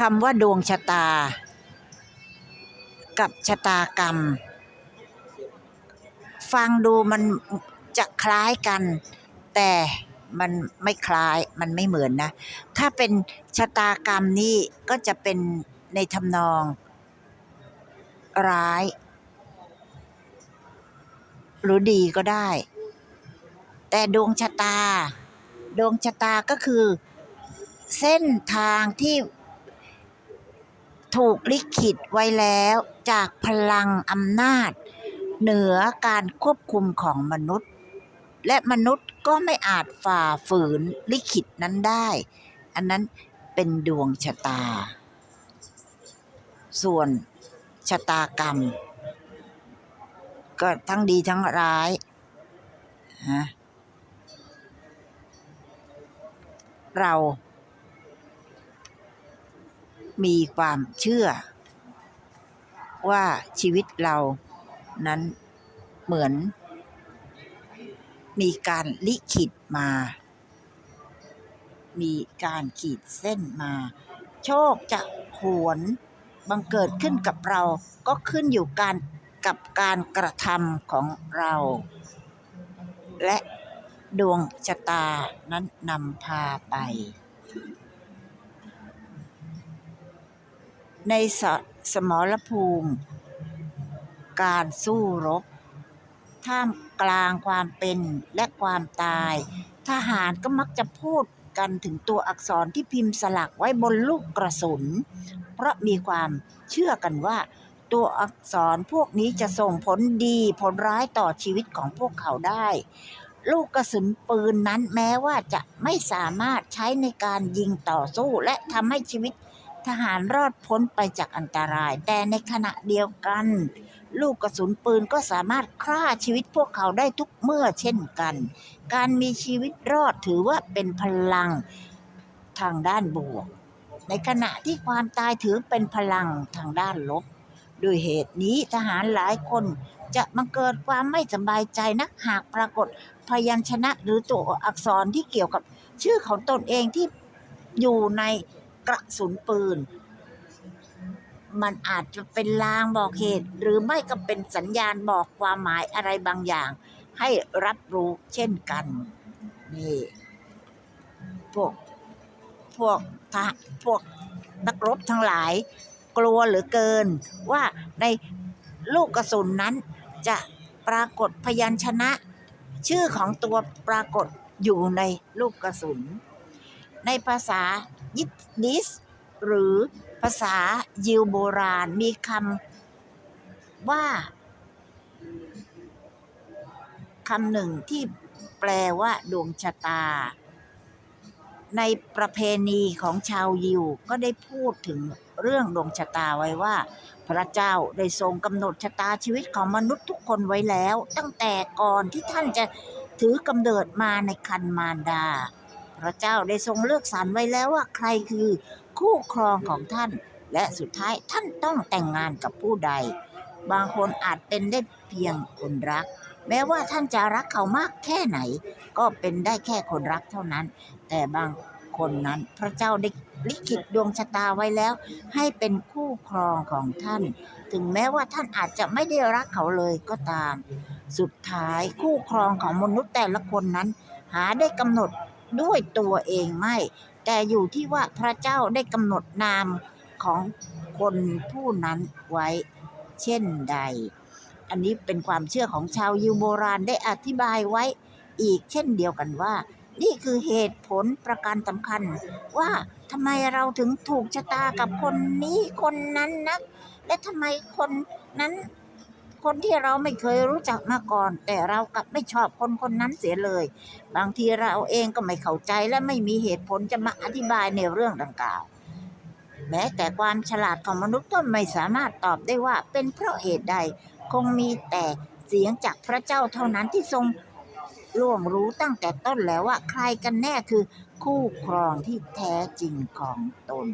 คำว่าดวงชะตา กับชะตากรรม ฟังดูมันจะคล้ายกัน แต่มันไม่คล้ายมันไม่เหมือนนะ ถ้าเป็นชะตากรรมนี่ก็จะเป็นในทำนอง ร้าย หรือดีก็ได้ แต่ดวงชะตา ดวงชะตาก็คือ เส้นทางที่ ถูกลิขิตไว้แล้วจากพลังอำนาจ เหนือการควบคุมของมนุษย์ และมนุษย์ก็ไม่อาจฝ่าฝืนลิขิตนั้นได้ อันนั้นเป็นดวงชะตา ส่วนชะตากรรม ก็ทั้งดีทั้งร้ายเรา มีความเชื่อ ว่าชีวิตเรานั้นเหมือน มีการลิขิตมา มีการขีดเส้นมา โชคจะหวนบังเกิดขึ้นกับเราก็ขึ้นอยู่การกับการกระทำของเรา และดวงชะตานั้นนำพาไป ในสสมรภูมิ การสู้รบ ท่ามกลางความเป็นและความตาย ทหารก็มักจะพูดกันถึงตัวอักษรที่พิมพ์สลักไว้บนลูกกระสุน เพราะมีความเชื่อกันว่า ตัวอักษรพวกนี้จะส่งผลดีผลร้ายต่อชีวิตของพวกเขาได้ ลูกกระสุนปืนนั้นแม้ว่าจะไม่สามารถใช้ในการยิงต่อสู้และทำให้ชีวิต ทหารรอดพ้นไปจากอันตราย แต่ในขณะเดียวกัน ลูกกระสุนปืนก็สามารถฆ่าชีวิตพวกเขาได้ทุกเมื่อเช่นกัน การมีชีวิตรอดถือว่าเป็นพลังทางด้านบวก ในขณะที่ความตายถือเป็นพลังทางด้านลบด้วยเหตุนี้ทหารหลายคนจะมาเกิดความไม่สบายใจนักหากปรากฏพยัญชนะหรือตัวอักษรที่เกี่ยวกับชื่อของตนเองที่อยู่ใน กระสุนปืน มันอาจจะเป็นลางบอกเหตุ หรือไม่ก็เป็นสัญญาณบอกความหมายอะไรบางอย่าง ให้รับรู้เช่นกันนี่พวกพวกทหพวกนักรบทั้งหลาย กลัวเหลือเกิน ว่าในลูกกระสุนนั้น จะปรากฏพยัญชนะ ชื่อของตัวปรากฏอยู่ในลูกกระสุน ในภาษา ยิปนิส หรือภาษายิวโบราณมีคำว่าคำหนึ่งที่แปลว่าดวงชะตา ในประเพณีของชาวยิวก็ได้พูดถึงเรื่องดวงชะตาไว้ว่า พระเจ้าได้ทรงกำหนดชะตาชีวิตของมนุษย์ทุกคนไว้แล้ว ตั้งแต่ก่อนที่ท่านจะถือกำเนิดมาในคันมารดา พระเจ้าได้ทรงเลือกสรรไว้แล้วว่าใครคือคู่ครองของท่าน และสุดท้ายท่านต้องแต่งงานกับผู้ใด บางคนอาจเป็นได้เพียงคนรัก แม้ว่าท่านจะรักเขามากแค่ไหน ก็เป็นได้แค่คนรักเท่านั้น แต่บางคนนั้นพระเจ้าได้ลิขิตดวงชะตาไว้แล้ว ให้เป็นคู่ครองของท่าน ถึงแม้ว่าท่านอาจจะไม่ได้รักเขาเลยก็ตาม สุดท้ายคู่ครองของมนุษย์แต่ละคนนั้น หาได้กำหนด ด้วยตัวเองไม่ แต่อยู่ที่ว่าพระเจ้าได้กำหนดนามของคนผู้นั้นไว้เช่นใด อันนี้เป็นความเชื่อของชาวยิวโบราณได้อธิบายไว้อีกเช่นเดียวกันว่า นี่คือเหตุผลประการสำคัญ ว่าทำไมเราถึงถูกชะตากับคนนี้คนนั้นนะและทำไมคนนั้น คนที่เราไม่เคยรู้จักมาก่อน แต่เรากลับไม่ชอบคนคนนั้นเสียเลย บางทีเราเองก็ไม่เข้าใจและไม่มีเหตุผลจะมาอธิบายในเรื่องดังกล่าว แม้แต่ความฉลาดของมนุษย์ก็ไม่สามารถตอบได้ว่าเป็นเพราะเหตุใด คงมีแต่เสียงจากพระเจ้าเท่านั้นที่ทรงล่วงรู้ตั้งแต่ต้นแล้วว่าใครกันแน่คือคู่ครองที่แท้จริงของตน